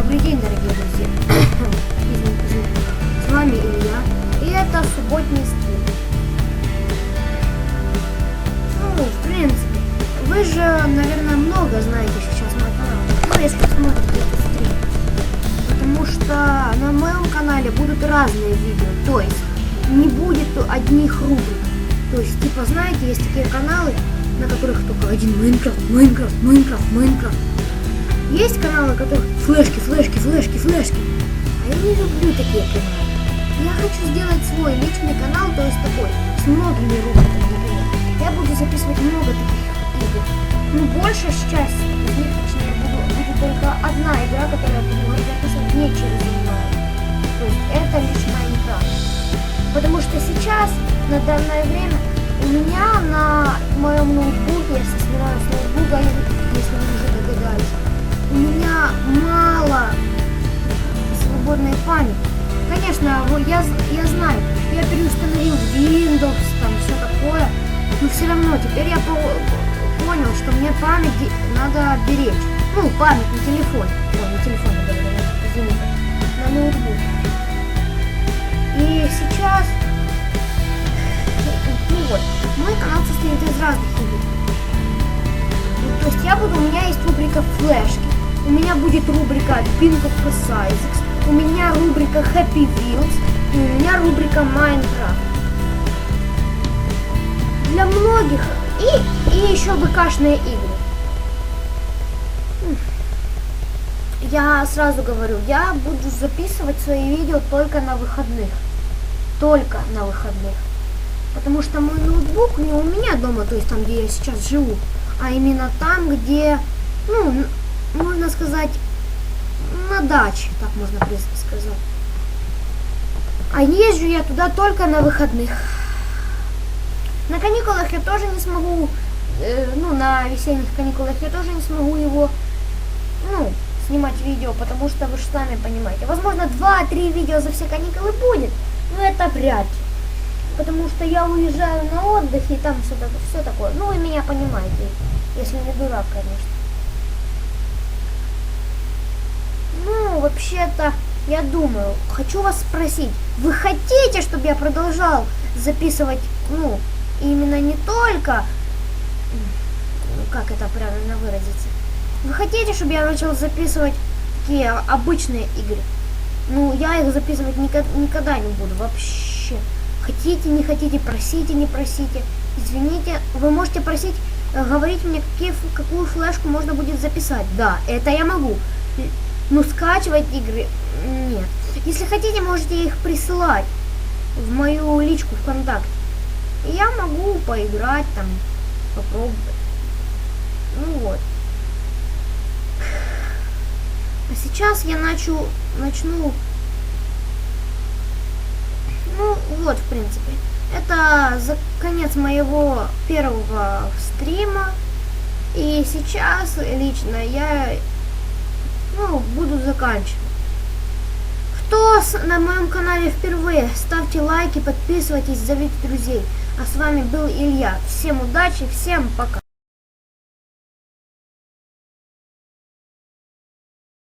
Добрый день, дорогие друзья. С вами Илья. И это субботний стрим. Ну, в принципе, вы же, наверное, много знаете сейчас мой канал. Ну, если смотрите этот стрим. Потому что на моем канале будут разные видео. То есть, не будет одних рубрик. То есть, типа, знаете, есть такие каналы, на которых только один Майнкрафт, Майнкрафт, Майнкрафт, Майнкрафт. Есть каналы, на которых флешки, флешки, флешки, флешки. А я не люблю такие каналы. Я хочу сделать свой личный канал, то есть такой, с многими рубриками, например. Я буду записывать много таких игр. Ну, большая часть из них, точнее, буду, будет только одна игра, которую я буду записывать не через онлайн. То есть это лишь Майнкрафт. Потому что сейчас, на данное время, у меня на моем ноутбуке, если снимаю с ноутбука, если вы уже догадались, у меня мало свободной памяти. Конечно, я, я знаю, я переустановил Windows, там все такое, но все равно теперь я по понял, что мне память надо беречь. Ну, память на телефоне. Ой, на телефоне, извините, на ноутбуке. И сейчас вот. Мой канал состоит из разных игр. То есть я буду, у меня есть рубрика флешки, у меня будет рубрика Pink of Precise, у меня рубрика Happy Wheels и у меня рубрика Minecraft. Для многих и, и еще ВКшные игры. Я сразу говорю, я буду записывать свои видео только на выходных. Только на выходных. Потому что мой ноутбук не у меня дома, то есть там, где я сейчас живу, а именно там, где, ну, можно сказать, на даче, так можно сказать. А езжу я туда только на выходных. На каникулах я тоже не смогу, э, ну, на весенних каникулах я тоже не смогу его, ну, снимать видео, потому что вы же сами понимаете. Возможно, 2-3 видео за все каникулы будет, но это вряд ли потому что я уезжаю на отдых, и там все, все такое. Ну, вы меня понимаете, если не дурак, конечно. Ну, вообще-то, я думаю, хочу вас спросить, вы хотите, чтобы я продолжал записывать, ну, именно не только, ну, как это правильно выразиться, вы хотите, чтобы я начал записывать такие обычные игры? Ну, я их записывать никогда, никогда не буду вообще. Хотите, не хотите, просите, не просите. Извините, вы можете просить, э, говорить мне, какие, какую флешку можно будет записать. Да, это я могу. Но скачивать игры нет. Если хотите, можете их присылать в мою личку ВКонтакте. Я могу поиграть там, попробовать. Ну вот. А сейчас я начну, начну ну, вот, в принципе. Это за конец моего первого стрима. И сейчас лично я ну, буду заканчивать. Кто на моем канале впервые, ставьте лайки, подписывайтесь, зовите друзей. А с вами был Илья. Всем удачи, всем пока.